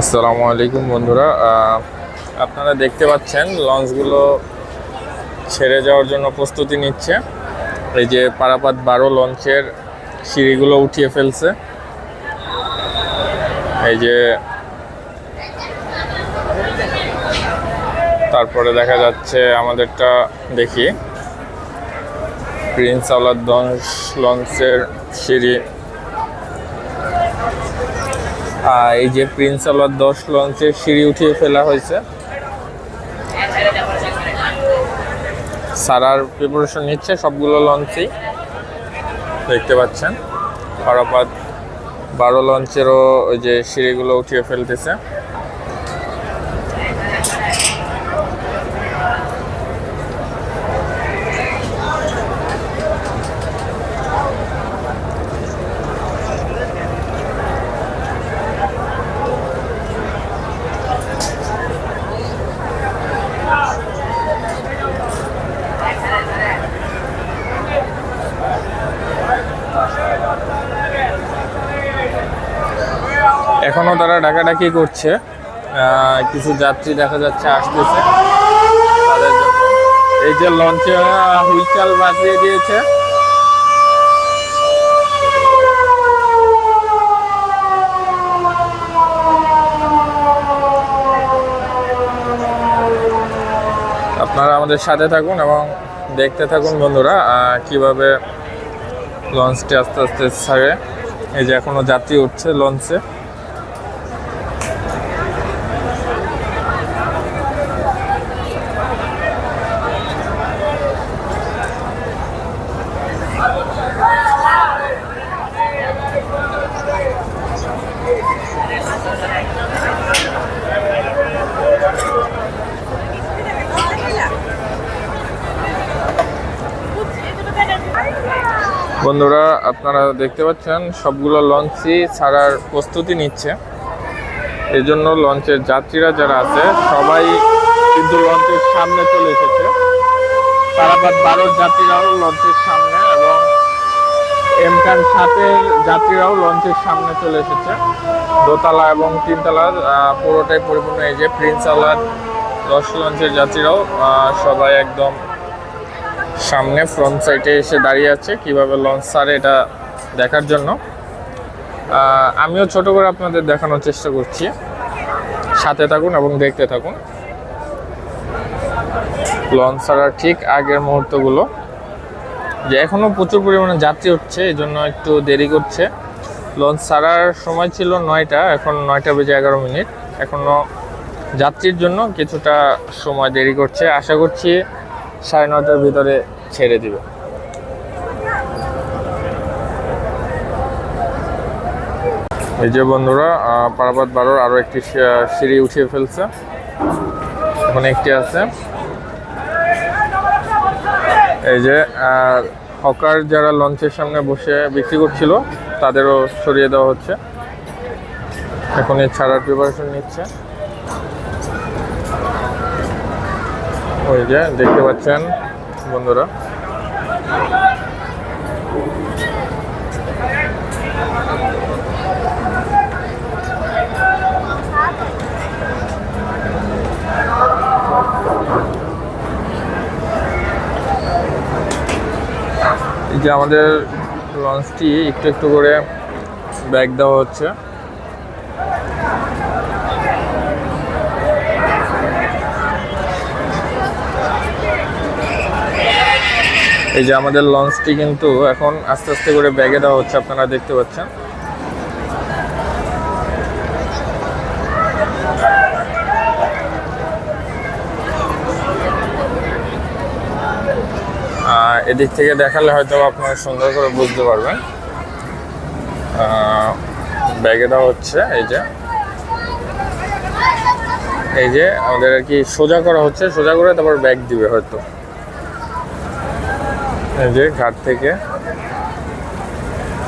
আসসালামু আলাইকুম বন্ধুরা আপনারা দেখতে পাচ্ছেন, লঞ্চগুলো ছেড়ে যাওয়ার জন্য প্রস্তুতি নিচ্ছে। এই যে পারাপাত বারো লঞ্চের সিঁড়িগুলো উঠিয়ে ফেলছে। এই যে তারপরে দেখা যাচ্ছে আমাদেরটা দেখি। প্রিন্স আওলাদ দশ লঞ্চের সিঁড়ি এই যে প্রিন্স আলোয়ার দশ লঞ্চের সিঁড়ি উঠিয়ে ফেলা হয়েছে। সারার প্রিপারেশন নিচ্ছে, সবগুলো লঞ্চেই। দেখতে পাচ্ছেন খরাপাত বারো লঞ্চেরও ওই যে সিঁড়িগুলো উঠিয়ে ফেলতেছে এখনও তারা ডাকাডাকি করছে? কিছু যাত্রী দেখা যাচ্ছে, আসতেছে। এই যে লঞ্চে হুইলচাল বাজিয়ে দিয়েছে। আপনারা আমাদের সাথে থাকুন এবং দেখতে থাকুন বন্ধুরা কীভাবে লঞ্চটি আস্তে আস্তে ছাড়ে। এই যে এখনও যাত্রী উঠছে লঞ্চে। বন্ধুরা, আপনারা দেখতে পাচ্ছেন, সবগুলো লঞ্চই ছাড়ার প্রস্তুতি নিচ্ছে। এই জন্য লঞ্চের যাত্রীরা যারা আছে, সবাই কিন্তু লঞ্চের সামনে চলে এসেছে। তারাবাদ বারোর যাত্রীরাও লঞ্চের সামনে এবং এমকান সাতের যাত্রীরাও লঞ্চের সামনে চলে এসেছে। দোতলা এবং তিনতলার পুরোটাই পরিপূর্ণ। এই যে প্রিন্স আলার দশ লঞ্চের যাত্রীরাও সবাই একদম সামনে ফ্রন্ট সাইডে এসে দাঁড়িয়ে আছে, কীভাবে লঞ্চ সারে এটা দেখার জন্য। আমিও ছোট করে আপনাদের দেখানোর চেষ্টা করছি। সাথে থাকুন এবং দেখতে থাকুন। লঞ্চ ছাড়ার ঠিক আগের মুহূর্তগুলো। যে এখনও প্রচুর পরিমাণে যাত্রী হচ্ছে এই জন্য একটু দেরি করছে। লঞ্চ ছাড়ার সময় ছিল নয়টা, এখন নয়টা বেজে এগারো মিনিট। এখনও যাত্রীর জন্য কিছুটা সময় দেরি করছে। আশা করছি সাড়ে নটার ভিতরে ছেড়ে দিবে। এই যে বন্ধুরা পারাবাদ বারোর আরও একটি সিঁড়ি উঠিয়ে ফেলছে। এখন একটি আছে। এই যে হকার যারা লঞ্চের সামনে বসে বিক্রি করছিল, তাদেরও সরিয়ে দেওয়া হচ্ছে। এখন এই ছাড়ার প্রিপারেশন নিচ্ছে। ওই যে দেখতে পাচ্ছেন বন্ধুরা। যে আমাদের লঞ্চটি একটু একটু করে ব্যাগ দেওয়া হচ্ছে। এই যে আমাদের লঞ্চটি কিন্তু এখন আস্তে আস্তে করে ব্যাগে দেওয়া হচ্ছে, আপনারা দেখতে পাচ্ছেন। এদিক থেকে দেখালে হয়তো আপনারা সুন্দর করে বুঝতে পারবেন। ব্যাগে দেওয়া হচ্ছে, এই যে। এই যে আমাদের আর কি সোজা করা হচ্ছে, সোজা করে তারপর ব্যাগ দিবে হয়তো। যে ঘাট থেকে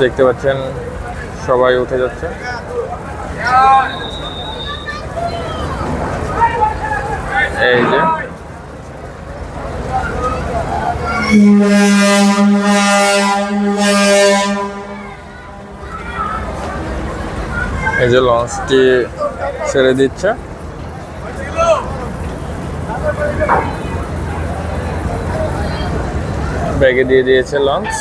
দেখতে পাচ্ছেন সবাই উঠে যাচ্ছে। এই যে এই যে লঞ্চটি ছেড়ে দিচ্ছে। ব্যাগে দিয়ে দিয়েছে লঞ্চ।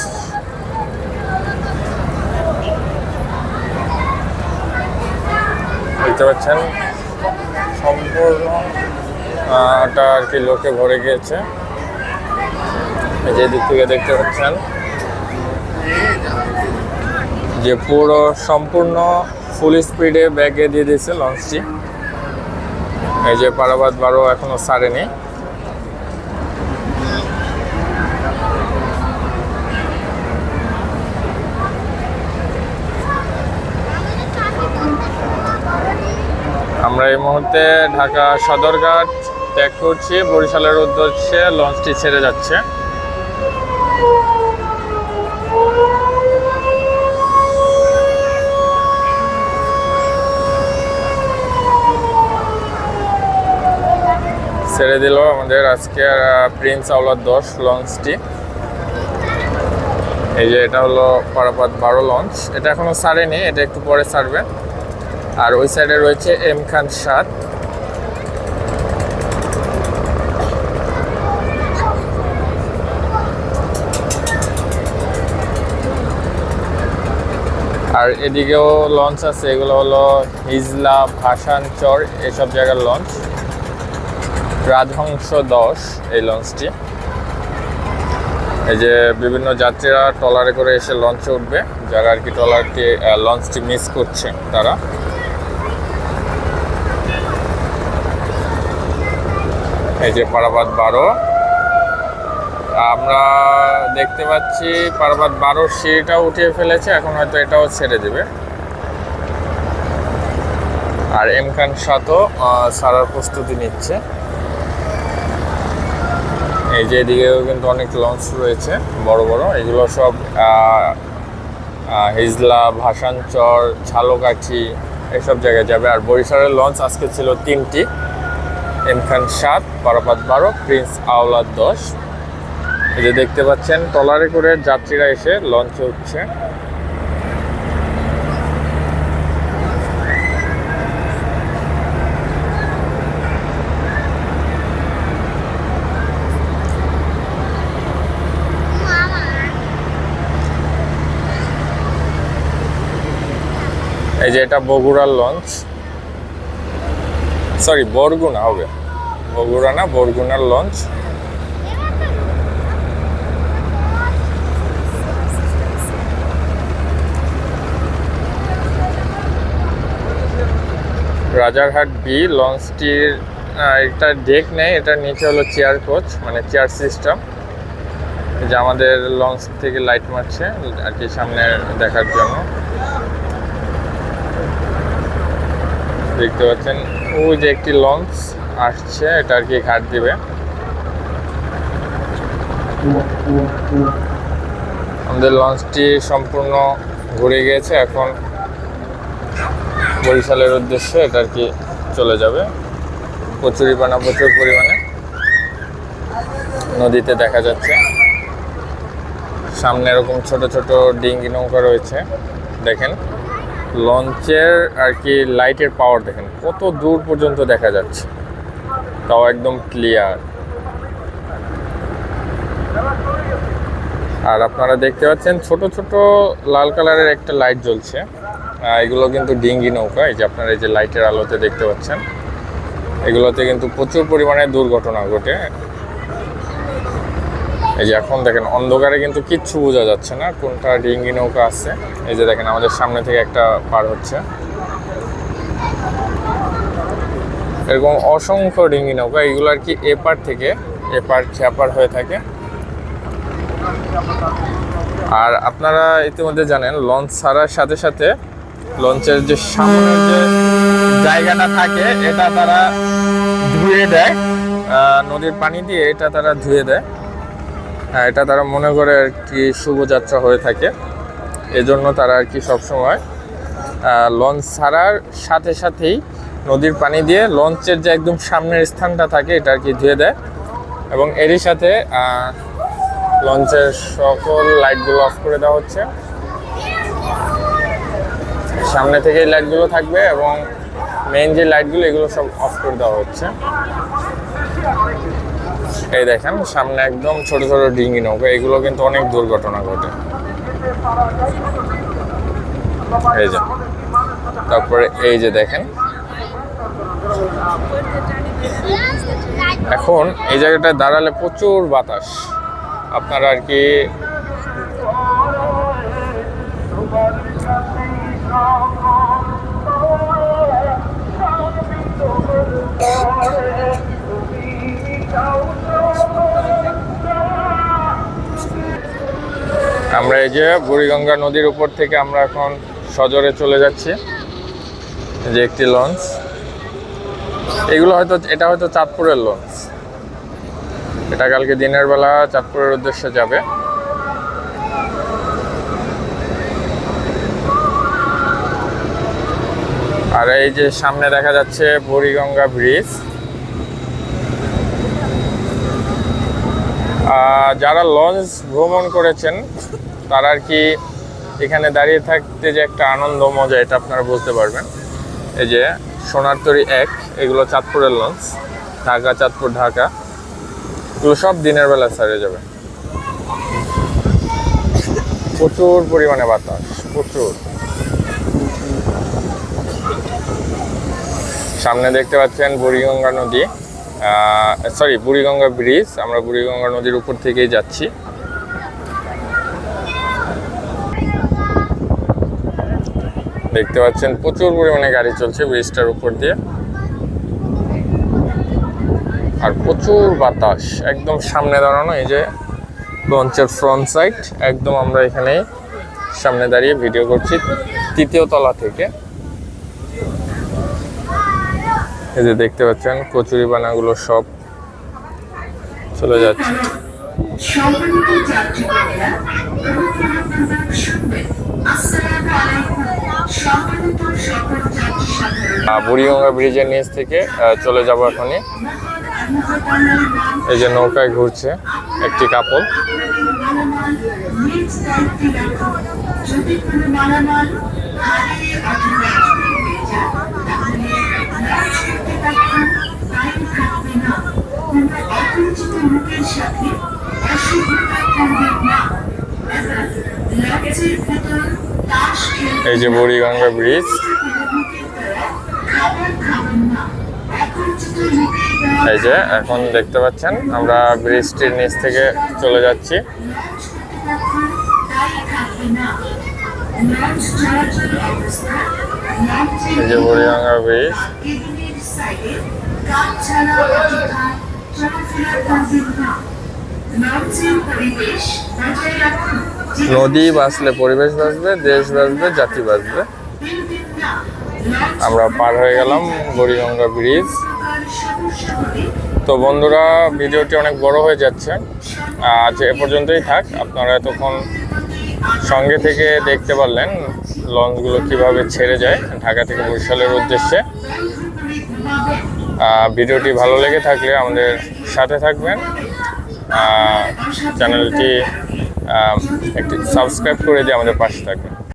দেখতে পাচ্ছেন সম্পূর্ণ আহ, টা আর কি লোকে ভরে গিয়েছে। যে দিক থেকে দেখতে পাচ্ছেন যে পুরো সম্পূর্ণ ফুল স্পিডে ব্যাগে দিয়ে দিয়েছে লঞ্চটি। এই যে পারাবাদ বারো এখনও ছাড়েনি আমরা এই মুহূর্তে ঢাকা সদরঘাট ত্যাগ করছি। বরিশালের উদ্দেশ্যে লঞ্চটি ছেড়ে যাচ্ছে। ছেড়ে দিল আমাদের আজকের প্রিন্স আওলাদ দশ লঞ্চটি। এই যে এটা হলো পারাপাত বারো লঞ্চ। এটা এখনও ছাড়েনি এটা একটু পরে ছাড়বে আর ওই সাইডে রয়েছে এম খান সাত। আর এদিকেও লঞ্চ আছে, এগুলো হলো হিজলা ভাসানচর এসব জায়গার লঞ্চ রাজহংস দশ এই লঞ্চটি এই যে বিভিন্ন যাত্রীরা ট্রলারে করে এসে লঞ্চে উঠবে। যারা আর কি ট্রলারটি লঞ্চটি মিস করছে তারা। এই যে পারাবাদ বারো। আমরা দেখতে পাচ্ছি পারাবাদ বারোর সিঁড়িটাও উঠিয়ে ফেলেছে, এখন হয়তো এটাও ছেড়ে দেবে। আর এম খান সাতও ছাড়ার প্রস্তুতি নিচ্ছে। এই যে এদিকেও কিন্তু অনেক লঞ্চ রয়েছে, বড় বড়। এগুলো সব হিজলা, ভাসানচর, ঝালকাঠি, এসব জায়গায় যাবে। আর বরিশালের লঞ্চ আজকে ছিল তিনটি। এম খান সাত, পারাপাত বারো, প্রিন্স আওলাদ দশ। এই যে দেখতে পাচ্ছেন ট্রলারে করে যাত্রীরা এসে লঞ্চে উঠছে। এই যে এটা বগুড়ার লঞ্চ। সরি বরগুনা হবে বগুড়া না বরগুনার লঞ্চ রাজারহাট বি লঞ্চটির এটা ডেক নেই, এটার নিচে হলো চেয়ার কোচ মানে চেয়ার সিস্টেম যে আমাদের লঞ্চ থেকে লাইট মারছে, আর কি সামনে দেখার জন্য। দেখতে পাচ্ছেন ওই যে একটি লঞ্চ আসছে, এটা আর কি ঘাট দিবে। আমাদের লঞ্চটি সম্পূর্ণ ঘুরে গিয়েছে, এখন বরিশালের উদ্দেশ্যে এটা আর কি চলে যাবে। কচুরিপানা প্রচুর পরিমাণে নদীতে দেখা যাচ্ছে। সামনে এরকম ছোট ছোট ডিঙ্গি নৌকা রয়েছে, দেখেন। লঞ্চের আর কি লাইটের পাওয়ার দেখেন, কত দূর পর্যন্ত দেখা যাচ্ছে। তাও একদম ক্লিয়ার আর আপনারা দেখতে পাচ্ছেন ছোট ছোট লাল কালারের একটা লাইট জ্বলছে। এগুলো কিন্তু ডিঙ্গি নৌকা, এই যে আপনারা এই যে লাইটের আলোতে দেখতে পাচ্ছেন। এগুলোতে কিন্তু প্রচুর পরিমাণে দুর্ঘটনা ঘটে। এই যে এখন দেখেন, অন্ধকারে কিন্তু কিচ্ছু বোঝা যাচ্ছে না, কোনটা ডিঙ্গি নৌকা আছে। এই যে দেখেন, আমাদের সামনে থেকে একটা পার হচ্ছে। এরকম অসংখ্য ডিঙ্গি নৌকা, এগুলো আর কি এপার থেকে, এপার খেপার হয়ে থাকে। আর আপনারা ইতিমধ্যে জানেন, লঞ্চ ছাড়ার সাথে সাথে লঞ্চের যে সামনের যে জায়গাটা থাকে, এটা তারা ধুয়ে দেয়। নদীর পানি দিয়ে এটা তারা ধুয়ে দেয়। এটা তারা মনে করে আর কি শুভযাত্রা হয়ে থাকে। এজন্য তারা আর কি সবসময় লঞ্চ ছাড়ার সাথে সাথেই নদীর পানি দিয়ে লঞ্চের যে একদম সামনের স্থানটা থাকে, এটা আর কি ধুয়ে দেয়। এবং এরই সাথে লঞ্চের সকল লাইটগুলো অফ করে দেওয়া হচ্ছে। সামনে থেকেই লাইটগুলো থাকবে এবং মেইন যে লাইটগুলো এগুলো সব অফ করে দেওয়া হচ্ছে। এই দেখেন, সামনে একদম ছোট ছোট ডিঙ্গি নৌকা, এগুলো কিন্তু অনেক দুর্ঘটনা ঘটে। এই যে, তারপরে এই যে দেখেন। এখন এই জায়গাটায় দাঁড়ালে প্রচুর বাতাস। আপনারা আর কি আমরা এই যে বুড়িগঙ্গা নদীর উপর থেকে আমরা এখন সজরে চলে যাচ্ছি, যে একটি লঞ্চ এগুলো হয়তো, এটা হয়তো চাঁদপুরের লঞ্চ এটা কালকে দিনের বেলা চাঁদপুরের উদ্দেশ্যে যাবে। আর এই যে সামনে দেখা যাচ্ছে বুড়িগঙ্গা ব্রিজ যারা লঞ্চ ভ্রমণ করেছেন তারা আর কি এখানে দাঁড়িয়ে থাকতে যে একটা আনন্দ, মজা, এটা আপনারা বুঝতে পারবেন। এই যে সোনার তরী এক, এগুলো চাঁদপুরের লঞ্চ, ঢাকা, চাঁদপুর, ঢাকা। এগুলো সব দিনের বেলা সারে যাবে। প্রচুর পরিমাণে বাতাস, প্রচুর। সামনে দেখতে পাচ্ছেন বুড়িগঙ্গা নদী। সরি বুড়িগঙ্গা ব্রিজ আমরা বুড়িগঙ্গা নদীর উপর থেকেই যাচ্ছি। দেখতে পাচ্ছেন, প্রচুর পরিমাণে গাড়ি চলছে ব্রিজটার উপর দিয়ে। আর প্রচুর বাতাস, একদম সামনে দাঁড়ানো, এই যে লঞ্চের ফ্রন্ট সাইড একদম আমরা এখানে সামনে দাঁড়িয়ে ভিডিও করছি তৃতীয় তলা থেকে। এই যে দেখতে পাচ্ছেন, কচুরি বানাগুলো সব চলে যাচ্ছে। সম্মানিত বুড়িগঙ্গা ব্রিজের নিচ থেকে চলে যাব এখনই। এই যে নৌকায় ঘুরছে একটি অপরিচিত সাথে এই যে বুড়িগঙ্গা ব্রিজ। এই যে এখন দেখতে পাচ্ছেন, আমরা ব্রিজটির নিচ থেকে চলে যাচ্ছি। এই যে বুড়িগঙ্গা ব্রিজ। পরিবেশ নদী বাঁচলে পরিবেশ বাঁচবে, দেশ বাঁচবে, জাতি বাঁচবে। আমরা পার হয়ে গেলাম বুড়িগঙ্গা ব্রিজ। তো বন্ধুরা, ভিডিওটি অনেক বড় হয়ে যাচ্ছে। আজ এ পর্যন্তই থাক। আপনারা এতক্ষণ সঙ্গে থেকে দেখতে পারলেন লঞ্চগুলো কীভাবে ছেড়ে যায় ঢাকা থেকে বরিশালের উদ্দেশ্যে। ভিডিওটি ভালো লেগে থাকলে আমাদের সাথে থাকবেন। চ্যানেলটি একটি সাবস্ক্রাইব করে দিয়ে আমাদের পাশে থাকবেন।